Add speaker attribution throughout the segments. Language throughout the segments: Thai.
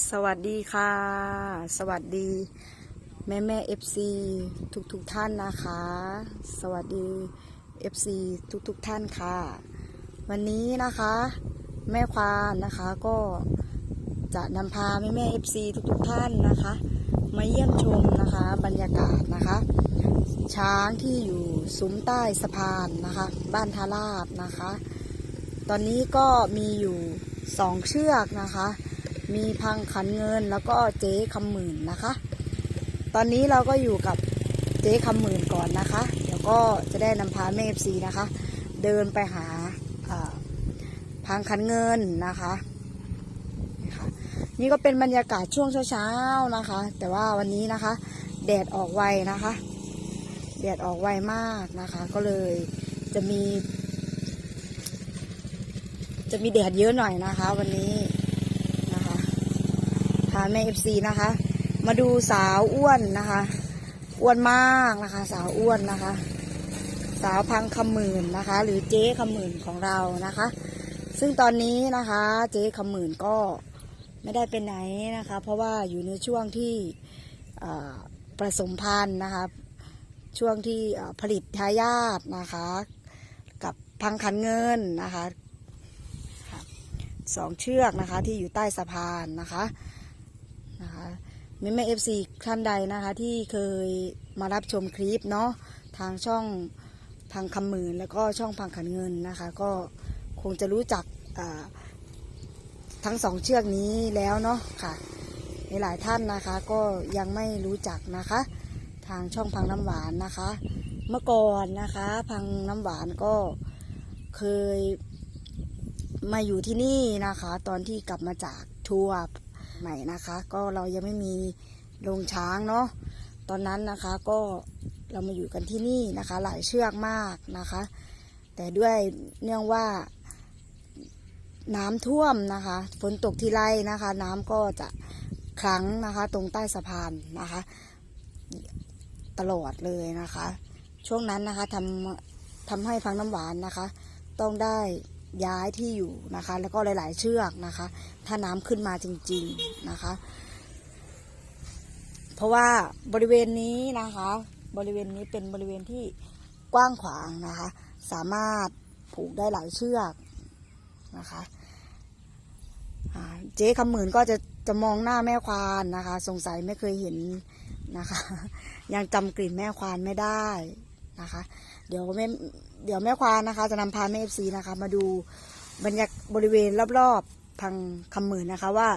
Speaker 1: สวัสดีค่ะ สวัสดี แม่แม่เอฟซีทุกทุกๆท่านนะคะ สวัสดีเอฟซีทุกทุกๆท่านค่ะ วันนี้นะคะ แม่ควานนะคะก็จะนำพาแม่แม่เอฟซีทุกทุกท่านนะคะ มาเยี่ยมชมนะคะ บรรยากาศนะคะ ช้างที่อยู่ซุ้มใต้สะพานนะคะ บ้านทาราบนะคะ ตอนนี้ก็มีอยู่สองเชือกนะคะ มีพังขันเงินแล้วก็เจ๊คำหมื่นนะคะ ตอนนี้เราก็อยู่กับเจ๊คำหมื่นก่อนนะคะ เดี๋ยวก็จะได้นำพาแม่เอฟซีนะคะ เดินไปหาพังขันเงินนะคะนี่ก็เป็นบรรยากาศช่วงเช้าๆนะคะ แต่ว่าวันนี้นะคะ แดดออกไวนะคะ แดดออกไวมากนะคะ ก็เลยจะมี จะมีแดดเยอะหน่อยนะคะ วันนี้ พาแม่เอฟซีนะคะ มาดูสาวอ้วนนะคะ อ้วนมากนะคะ สาวอ้วนนะคะ สาวพังคำหมื่นนะคะ หรือเจ๊คำหมื่นของเรานะคะ ซึ่งตอนนี้นะคะ เจ๊คำหมื่นก็ไม่ได้เป็นไหนนะคะ เพราะว่าอยู่ในช่วงที่เอ่อผสมพันธุ์นะคะ ช่วงที่ผลิตทายาทนะคะ กับพังขันเงินนะคะสองเชือกนะคะที่อยู่ใต้สะพานนะคะ แม่แม่เอฟซีท่านใดนะคะ ที่เคยมารับชมคลิปเนาะทางช่องพังคำหมื่นแล้วก็ช่องพังขันเงินนะคะ ก็คงจะรู้จักทั้งสองเชือกนี้แล้วเนาะค่ะหลายท่านนะคะก็ยังไม่รู้จักนะคะ ทางช่องพังน้ำหวานนะคะ เมื่อก่อนนะคะ พังน้ำหวานก็เคยมาอยู่ที่นี่นะคะ ตอนที่กลับมาจากทัวร์ ใหม่นะคะ ก็เรายังไม่มีโรงช้างเนาะตอนนั้นนะคะก็เรามาอยู่กันที่นี่นะคะ หลายเชือกมากนะคะ แต่ด้วยเนื่องว่าน้ำท่วมนะคะฝนตกทีไรนะคะ น้ำก็จะครั้งนะคะ ตรงใต้สะพานนะคะ ตลอดเลยนะคะ ช่วงนั้นนะคะทำทำให้พังน้ำหวานนะคะ ต้องได้ ย้ายที่อยู่นะคะ แล้วก็หลาย ๆ เชือกนะคะ ถ้าน้ำขึ้นมาจริง ๆนะคะ เพราะว่าบริเวณนี้นะคะ บริเวณนี้เป็นบริเวณที่กว้างขวางนะคะ สามารถผูกได้หลายเชือกนะคะเจ๊คำหมื่นก็จะจะมองหน้าแม่ควานนะคะ สงสัยไม่เคยเห็นนะคะ ยังจำกลิ่นแม่ควานไม่ได้ นะคะ เดี๋ยวแม่เดี๋ยวแม่ควานนะคะ จะนำพาแม่เอฟซีนะคะ มาดูบรรยากบริเวณรอบๆพังคำหมื่นนะคะว่า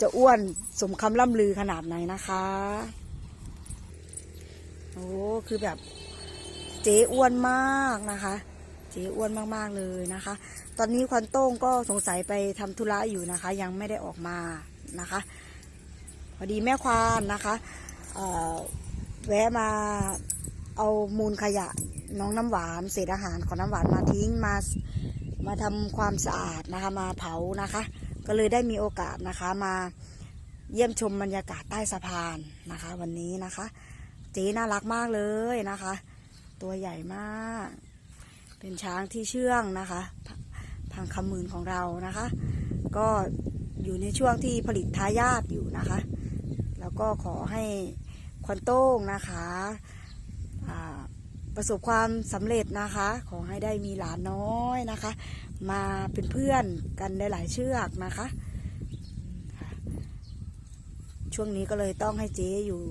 Speaker 1: จะอ้วนสมคำล่ำลือขนาดไหนนะคะโอ้คือแบบเจ๊อ้วนมากนะคะ เจ๊อ้วนมากๆเลยนะคะ ตอนนี้ควันโต้งก็สงสัยไปทำธุระอยู่นะคะ ยังไม่ได้ออกมานะคะ พอดีแม่ควานนะคะแวะมา เอามูลขยะน้องน้ำหวานเศษอาหารของน้ำหวานมาทิ้งมามาทำความสะอาดนะคะมาเผานะคะ ก็เลยได้มีโอกาสนะคะมาเยี่ยมชมบรรยากาศใต้สะพานนะคะ วันนี้นะคะ เจ๊น่ารักมากเลยนะคะ ตัวใหญ่มาก เป็นช้างที่เชื่องนะคะพังคำหมื่นของเรานะคะ ก็อยู่ในช่วงที่ผลิตทายาทอยู่นะคะ แล้วก็ขอให้ควันโต้งนะคะ ประสบความสำเร็จนะคะ ขอให้ได้มีหลานน้อยนะคะ มาเป็นเพื่อนกันได้หลายเชือกนะคะ ช่วงนี้ก็เลยต้องให้เจ๊อยู่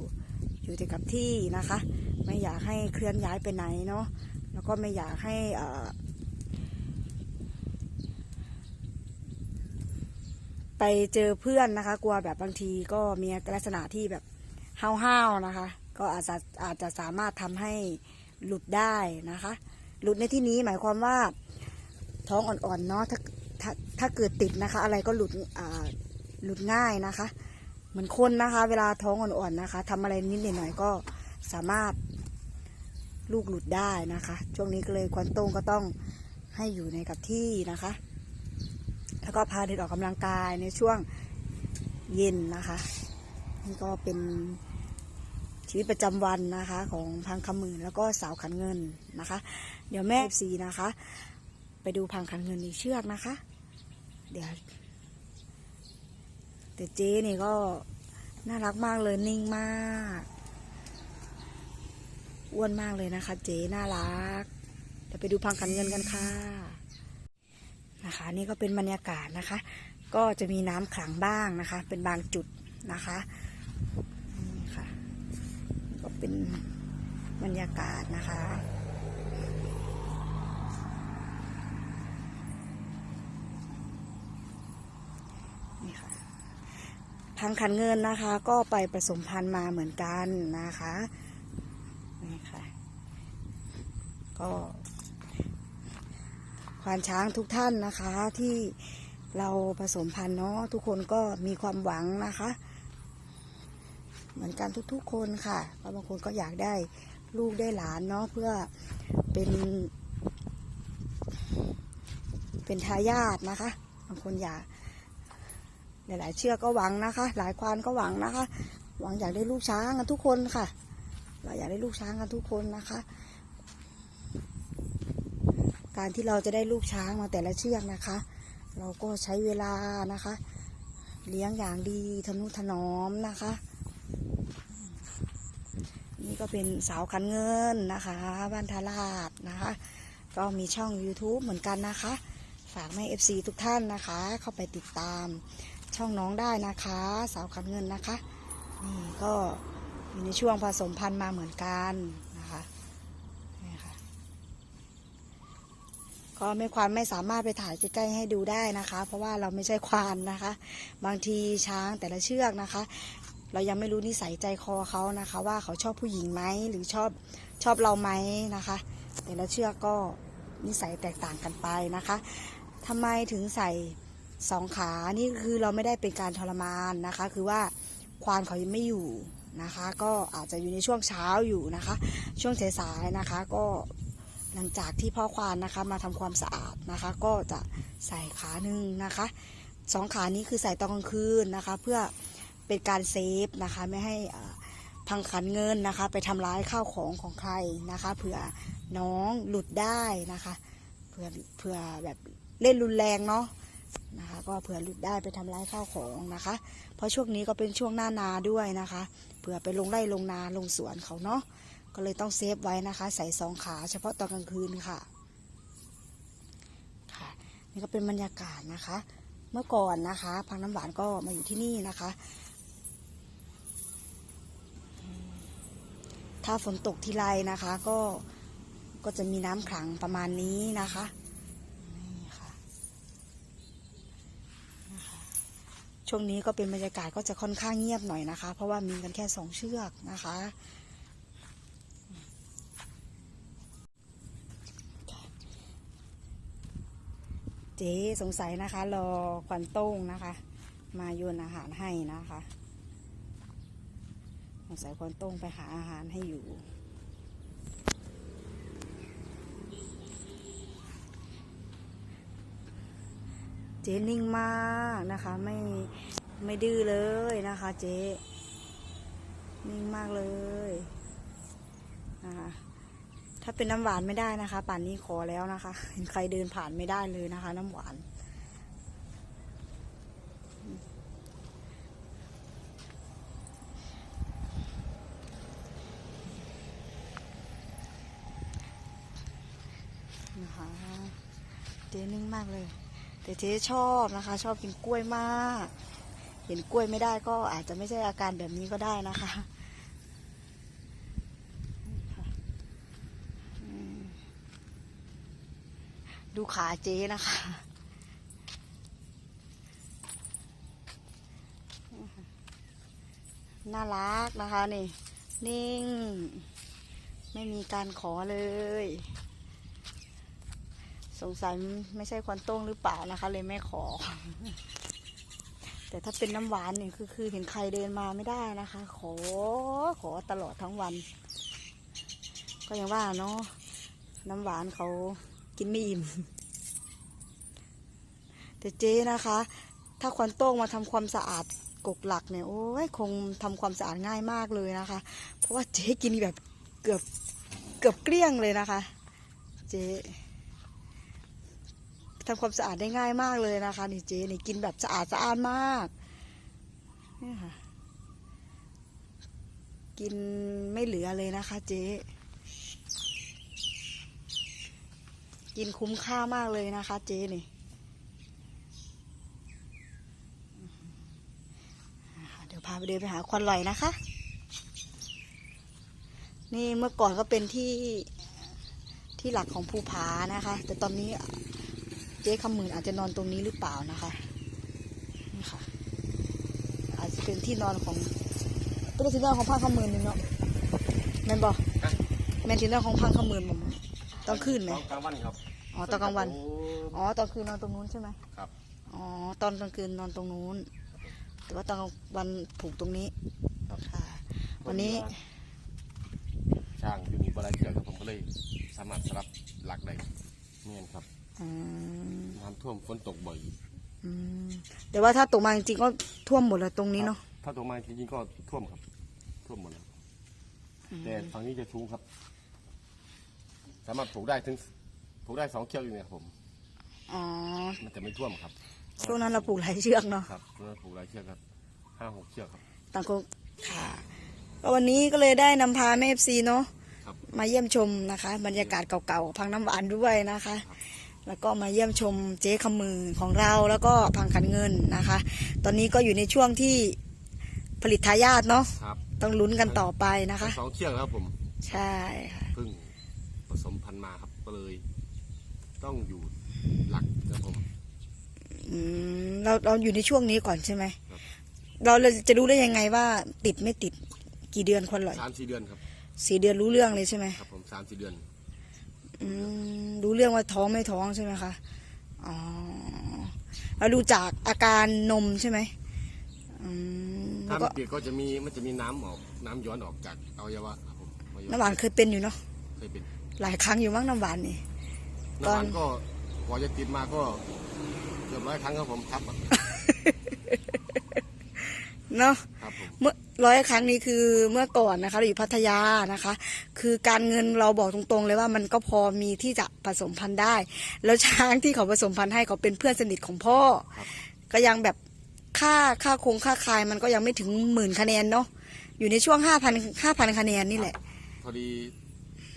Speaker 1: อยู่แต่กับที่นะคะ ไม่อยากให้เคลื่อนย้ายไปไหนเนาะแล้วก็ไม่อยากให้เอ่อไปเจอเพื่อนนะคะ กลัวแบบบางทีก็มีลักษณะที่แบบห้าวๆนะคะ ก็อาจจะอาจจะสามารถทำให้ หลุดได้นะคะ หลุดในที่นี้หมายความว่าท้องอ่อนๆเนาะถ้าถ้าถ้าเกิดติดนะคะ อะไรก็หลุดอ่าหลุดง่ายนะคะ เหมือนคนนะคะ เวลาท้องอ่อนๆนะคะทำอะไรนิดหน่อยก็สามารถลูกหลุดได้นะคะ ช่วงนี้ก็เลยควันต้งก็ต้องให้อยู่ในกับที่นะคะ แล้วก็พาเดินออกกำลังกายในช่วงเย็นนะคะ นี่ก็เป็น ชีวิตประจำวันนะคะ ของพังคำหมื่นแล้วก็สาวขันเงินนะคะ เดี๋ยวแม่สีนะคะ ไปดูพังขันเงินอีกเชือกนะคะ เดี๋ยวแต่เจ๊นี่ก็น่ารักมากเลยนิ่งมากอ้วนมากเลยนะคะ เจ๊น่ารักเดี๋ยวไปดูพังขันเงินกันค่ะนะคะ นี่ก็เป็นบรรยากาศนะคะ ก็จะมีน้ำขังบ้างนะคะ เป็นบางจุดนะคะ เป็นบรรยากาศนะคะ นี่ค่ะพังขันเงินนะคะ ก็ไปผสมพันธุ์มาเหมือนกันนะคะ นี่ค่ะ ก็ควานช้างทุกท่านนะคะที่เราผสมพันธุ์เนาะทุกคนก็มีความหวังนะคะ เหมือนกันทุกๆคนค่ะเพราะบางคนก็อยากได้ลูกได้หลานเนาะเพื่อเป็น เป็นทายาทนะคะ บางคนอยากหลายๆเชือกก็หวังนะคะ หลายควานก็หวังนะคะ หวังอยากได้ลูกช้างกันทุกคนค่ะ เราอยากได้ลูกช้างกันทุกคนนะคะ การที่เราจะได้ลูกช้างมาแต่ละเชือกนะคะ เราก็ใช้เวลานะคะ เลี้ยงอย่างดีทนุถนอมนะคะ ก็เป็นสาวขันเงินนะคะบ้านทาราดนะคะ ก็มีช่อง YouTube เหมือนกันนะคะ ฝากแม่ FC ทุกท่านนะคะ เข้าไปติดตามช่องน้องได้นะคะ สาวขันเงินนะคะนี่ก็อยู่ในช่วงผสมพันธุ์มาเหมือนกันนะคะนี่ค่ะก็ไม่ควานไม่สามารถไปถ่ายใกล้ๆให้ดูได้นะคะ เพราะว่าเราไม่ใช่ควานนะคะ บางทีช้างแต่ละเชือกนะคะ เรายังไม่รู้นิสัยใจคอเขานะคะ ว่าเขาชอบผู้หญิงไหมหรือชอบชอบเราไหมนะคะ แต่ละเชือกก็นิสัยแตกต่างกันไปนะคะทำไมถึงใส่สองขานี่คือเราไม่ได้เป็นการทรมานนะคะ คือว่าควานเขายังไม่อยู่นะคะ ก็อาจจะอยู่ในช่วงเช้าอยู่นะคะ ช่วงสายๆนะคะ ก็หลังจากที่พ่อควานนะคะมาทำความสะอาดนะคะ ก็จะใส่ขาหนึ่งนะคะสองขานี้คือใส่ตอนกลางคืนนะคะ เพื่อ เป็นการเซฟนะคะไม่ให้พังขันเงินนะคะ ไปทำร้ายข้าวของของใครนะคะเผื่อน้องหลุดได้นะคะเผื่อเผื่อแบบเล่นรุนแรงเนาะนะคะ ก็เผื่อหลุดได้ไปทำร้ายข้าวของนะคะ เพราะช่วงนี้ก็เป็นช่วงหน้านาด้วยนะคะ เผื่อไปลงไร่ลงนาลงสวนเขาเนาะก็เลยต้องเซฟไว้นะคะ ใส่สองขาเฉพาะตอนกลางคืนค่ะค่ะ นี่ก็เป็นบรรยากาศนะคะ เมื่อก่อนนะคะ พังน้ำหวานก็มาอยู่ที่นี่นะคะ ถ้าฝนตกทีไรนะคะ ก็ก็จะมีน้ำขลังประมาณนี้นะคะนี่ค่ะนะคะช่วงนี้ก็เป็นบรรยากาศก็จะค่อนข้างเงียบหน่อยนะคะ เพราะว่ามีกันแค่สองเชือกนะคะเจ๊สงสัยนะคะ รอควันโต้งนะคะ มาโยนอาหารให้นะคะ สงสัยควันโต้งไปหาอาหารให้อยู่ เจ๊นิ่งมากนะคะ ไม่ไม่ดื้อเลยนะคะเจ๊นิ่งมากเลยนะคะถ้าเป็นน้ำหวานไม่ได้นะคะ ป่านนี้ขอแล้วนะคะ เห็นใครเดินผ่านไม่ได้เลยนะคะ น้ำหวาน นะคะเจ๊นิ่งมากเลย แต่เจ๊ชอบนะคะ ชอบกินกล้วยมาก เห็นกล้วยไม่ได้ก็อาจจะไม่ใช่อาการแบบนี้ก็ได้นะคะดูขาเจ๊นะคะน่ารักนะคะนี่ นิ่ง ไม่มีการขอเลย สงสัยไม่ใช่ควันต้งหรือเปล่านะคะ เลยไม่ขอ แต่ถ้าเป็นน้ำหวานนี่คือคือเห็นใครเดินมาไม่ได้นะคะ ขอขอตลอดทั้งวัน ก็ยังว่าเนาะน้ำหวานเขากินไม่อิ่มแต่เจ๊นะคะ ถ้าควันโต้งมาทำความสะอาดกกหลักเนี่ยโอ้ยคงทำความสะอาดง่ายมากเลยนะคะ เพราะว่าเจ๊กินแบบเกือบเกือบเกลี้ยงเลยนะคะ เจ๊ ทำความสะอาดได้ง่ายมากเลยนะคะ นี่เจ๊นี่กินแบบสะอาดสะอาดมากนี่ค่ะกินไม่เหลือเลยนะคะ เจ๊กินคุ้มค่ามากเลยนะคะ เจ๊นี่เดี๋ยวพาไปเดินไปหาควันลอยนะคะ นี่เมื่อก่อนก็เป็นที่ที่หลักของภูผานะคะ แต่ตอนนี้ เจ๊คำหมื่นอาจจะนอนตรงนี้หรือเปล่านะคะนี่ค่ะ อาจจะเป็นที่นอนของเป็นที่นอนของพังคำหมื่นหนึ่งเนาะแม่นบอกแม่นที่นอนของพังคำหมื่นผมตอนคืนไหม
Speaker 2: กลางวันครับ
Speaker 1: อ๋อตอนกลางวันอ๋อตอนคืนนอนตรงนู้นใช่ไหม
Speaker 2: ครับ
Speaker 1: อ๋อตอนกลางคืนนอนตรงนู้น แต่ว่าตอนกลางวันผูกตรงนี้
Speaker 2: ครับ
Speaker 1: ค่ะ วันนี้
Speaker 2: ช่างอยู่นี่บ่ได้เกี่ยวกับผมก็เลย สามารถสลับหลักได้เนียนครับ
Speaker 1: อืม
Speaker 2: น้ำท่วมฝนตกบ่อย
Speaker 1: อืมแต่ว่าถ้าตกมาจริงๆก็ท่วมหมดเลยตรงนี้เนาะ
Speaker 2: ถ้าตกมาจริงๆก็ท่วมครับ ท่วมหมดแล้วแต่ฝั่งนี้จะสูงครับ สามารถปลูกได้ถึงปลูกได้สองเชือกอยู่เนี่ยครับผม
Speaker 1: อ๋อ
Speaker 2: มันจะไม่ท่วมครับ
Speaker 1: ช่วงนั้นเราปลูกหลายเชือกเนาะ
Speaker 2: ครับเราปลูกหลายเชือกครับห้าหกเชือกครับ
Speaker 1: ต่างคนค่ะก็วันนี้ก็เลยได้นำพาแม่เอฟซีเนาะ
Speaker 2: ครับ
Speaker 1: มาเยี่ยมชมนะคะ บรรยากาศเก่าๆพังน้ำหวานด้วยนะคะ แล้วก็มาเยี่ยมชมเจ๊คำมือของเราแล้วก็พังขันเงินนะคะ ตอนนี้ก็อยู่ในช่วงที่ผลิตทายาทเนาะ
Speaker 2: ครับ
Speaker 1: ต้องลุ้นกันต่อไปนะคะ
Speaker 2: สองเชือกครับผม
Speaker 1: ใช่ค่ะ
Speaker 2: เพิ่งผสมพันธุ์มาครับก็เลย ต้องอยู่หลักครับผม
Speaker 1: อืมเราเราอยู่ในช่วงนี้ก่อนใช่ไหม
Speaker 2: ครับ
Speaker 1: เราจะรู้ได้ยังไงว่าติดไม่ติดกี่เดือนควรลอย
Speaker 2: สามสี่เดือนครับ
Speaker 1: สี่เดือนรู้เรื่องเลยใช่ไหม
Speaker 2: ครับผมสามสี่เดือน
Speaker 1: อืม รู้เรื่องว่าท้องไม่ท้องใช่ไหมคะ อ๋อเราดูจากอาการนมใช่ไหมอืมแล้
Speaker 2: ถ้าว
Speaker 1: ก็
Speaker 2: ไม่เปียกก็จะมีมันจะมีน้ำออกน้ำย้อนออกจากอวัยวะครับผมอวัยวะ
Speaker 1: น้ำหวานเคยเป็นอยู่เนาะ
Speaker 2: เคยเป็น
Speaker 1: หลายครั้งอยู่มั้งน้ำหวานนี่
Speaker 2: น้ำหวานก็กว่าจะติดมาก็เกือบร้อยครั้งครับผมทับอะ
Speaker 1: เนาะ
Speaker 2: ครับผม
Speaker 1: เมื่อร้อยครั้งนี้คือเมื่อก่อนนะคะเราอยู่พัทยานะคะ คือการเงินเราบอกตรงๆ เลยว่ามันก็พอมีที่จะผสมพันธุ์ได้ แล้วช้างที่เขาผสมพันธุ์ให้เขาเป็นเพื่อนสนิทของพ่อ
Speaker 2: ครับ
Speaker 1: ก็ยังแบบค่าค่าคงค่าคายมันก็ยังไม่ถึงหมื่นคะแนนเนาะอยู่ในช่วงห้าพันห้าพันคะแนนนี่แหละ
Speaker 2: พอดี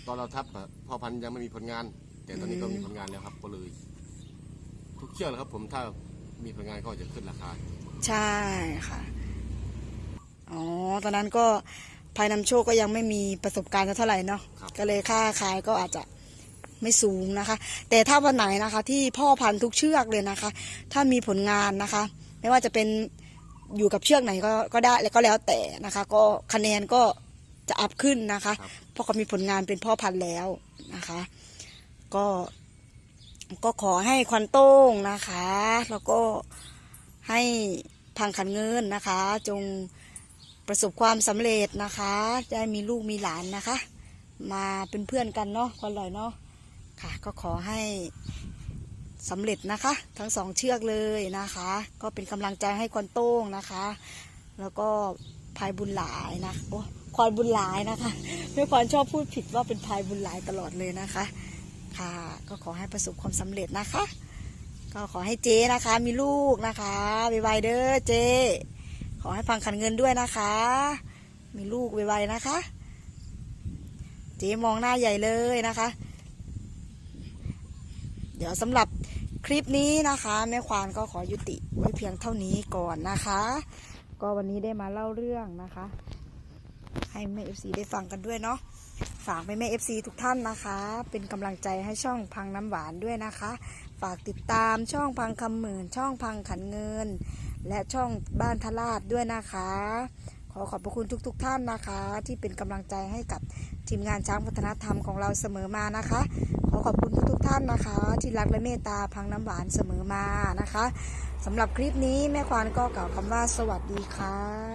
Speaker 2: ตอนเราทับอะพ่อพันธุ์ยังไม่มีผลงาน แต่ตอนนี้ก็มีผลงานแล้วครับ ก็เลย ทุกเชือกเลยครับ ผมถ้ามีผลงานก็จะขึ้นราคา
Speaker 1: ใช่ค่ะ อ๋อ ตอนนั้นก็ภายนำโชคก็ยังไม่มีประสบการณ์เท่าไหร่เนาะ
Speaker 2: ครับ
Speaker 1: ก็เลยค่าขายก็อาจจะไม่สูงนะคะ แต่ถ้าวันไหนนะคะ ที่พ่อพันธุ์ทุกเชือกเลยนะคะ ถ้ามีผลงานนะคะ ไม่ว่าจะเป็นอยู่กับเชือกไหนก็ก็ได้แล้วก็แล้วแต่นะคะ ก็คะแนนก็จะอัพขึ้นนะคะ
Speaker 2: ครับ
Speaker 1: เพราะเขามีผลงานเป็นพ่อพันธุ์แล้วนะคะ ก็ก็ขอให้ควันโต้งนะคะ แล้วก็ให้พังขันเงินนะคะ จง ประสบความสำเร็จนะคะจะได้มีลูกมีหลานนะคะ มาเป็นเพื่อนกันเนาะคนลอยเนาะค่ะ ก็ขอให้สำเร็จนะคะ ทั้งสองเชือกเลยนะคะ ก็เป็นกำลังใจให้ควันโต้งนะคะ แล้วก็พายบุญหลายนะโอ้ควนบุญหลายนะคะแม่ควนชอบพูดผิดว่าเป็นพายบุญหลายตลอดเลยนะคะ ค่ะ ก็ขอให้ประสบความสำเร็จนะคะ ก็ขอให้เจ๊นะคะ มีลูกนะคะไวๆเด้อเจ๊ ขอให้ฟังขันเงินด้วยนะคะ มีลูกไวๆนะคะ เจ๊มองหน้าใหญ่เลยนะคะ เดี๋ยวสำหรับคลิปนี้นะคะแม่ควานก็ขอยุติไว้เพียงเท่านี้ก่อนนะคะ ก็วันนี้ได้มาเล่าเรื่องนะคะ ให้แม่เอฟซีได้ฟังกันด้วยเนาะฝากไปแม่เอฟซีทุกท่านนะคะ เป็นกำลังใจให้ช่องพังน้ำหวานด้วยนะคะ ฝากติดตามช่องพังคำหมื่นช่องพังขันเงิน และช่องบ้านทลาดด้วยนะคะ ขอขอบพระคุณทุก ๆ ท่านนะคะ ที่เป็นกำลังใจให้กับทีมงานช้างพัฒนธรรมของเราเสมอมานะคะ ขอขอบคุณทุกๆท่านนะคะ ที่รักและเมตตาพังน้ำหวานเสมอมานะคะสำหรับคลิปนี้แม่ควานก็กล่าวคำว่าสวัสดีค่ะ